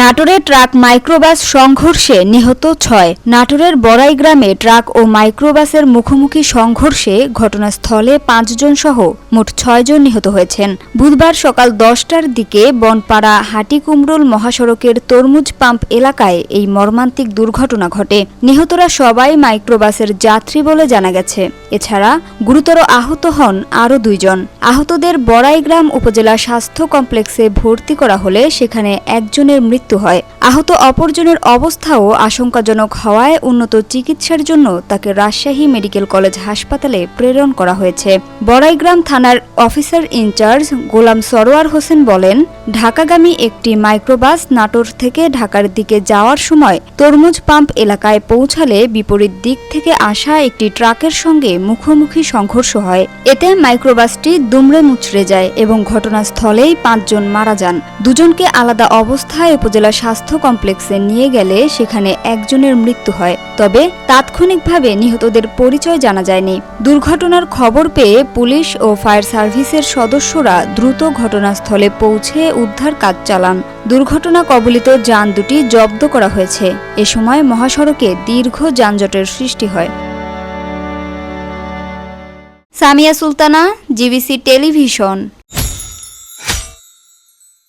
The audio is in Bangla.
নাটোরে ট্রাক মাইক্রোবাস সংঘর্ষে নিহত ছয়। নাটোরের বড়াই গ্রামে ট্রাক ও মাইক্রোবাসের মুখোমুখি সংঘর্ষে ঘটনাস্থলে পাঁচজন সহ মোট ছয়জন নিহত হয়েছেন। বুধবার সকাল দশটার দিকে বনপাড়া হাটিকুমরুল মহাসড়কের তরমুজ পাম্প এলাকায় এই মর্মান্তিক দুর্ঘটনা ঘটে। নিহতরা সবাই মাইক্রোবাসের যাত্রী বলে জানা গেছে। এছাড়া গুরুতর আহত হন আরও দুইজন। আহতদের বড়াইগ্রাম উপজেলা স্বাস্থ্য কমপ্লেক্সে ভর্তি করা হলে সেখানে একজনের মৃত্যু হয়। আহত অপরজনের অবস্থাও আশঙ্কাজনক হওয়ায় উন্নত চিকিৎসার জন্য তাকে রাজশাহী মেডিকেল কলেজ হাসপাতালে প্রেরণ করা হয়েছে। বড়াইগ্রাম থানার অফিসার ইনচার্জ গোলাম সরোয়ার হোসেন বলেন, ঢাকাগামী একটি মাইক্রোবাস নাটোর থেকে ঢাকার দিকে যাওয়ার সময় তরমুজ পাম্প এলাকায় পৌঁছালে বিপরীত দিক থেকে আসা একটি ট্রাকের সঙ্গে মুখোমুখি সংঘর্ষ হয়। এতে মাইক্রোবাসটি দুমড়ে মুচড়ে যায় এবং ঘটনাস্থলেই পাঁচজন মারা যান। দুজনকে আলাদা অবস্থায় উপজেলা স্বাস্থ্য কমপ্লেক্সে নিয়ে গেলে সেখানে একজনের মৃত্যু হয়। তবে তাৎক্ষণিকভাবে নিহতদের পরিচয় জানা যায়নি। দুর্ঘটনার খবর পেয়ে পুলিশ ও ফায়ার সার্ভিসের সদস্যরা দ্রুত ঘটনাস্থলে পৌঁছে উদ্ধার কাজ চালান। দুর্ঘটনা কবলিত যান দুটি জব্দ করা হয়েছে। এ সময় মহাসড়কে দীর্ঘ যানজটের সৃষ্টি হয়। Samia Sultana, GBC television.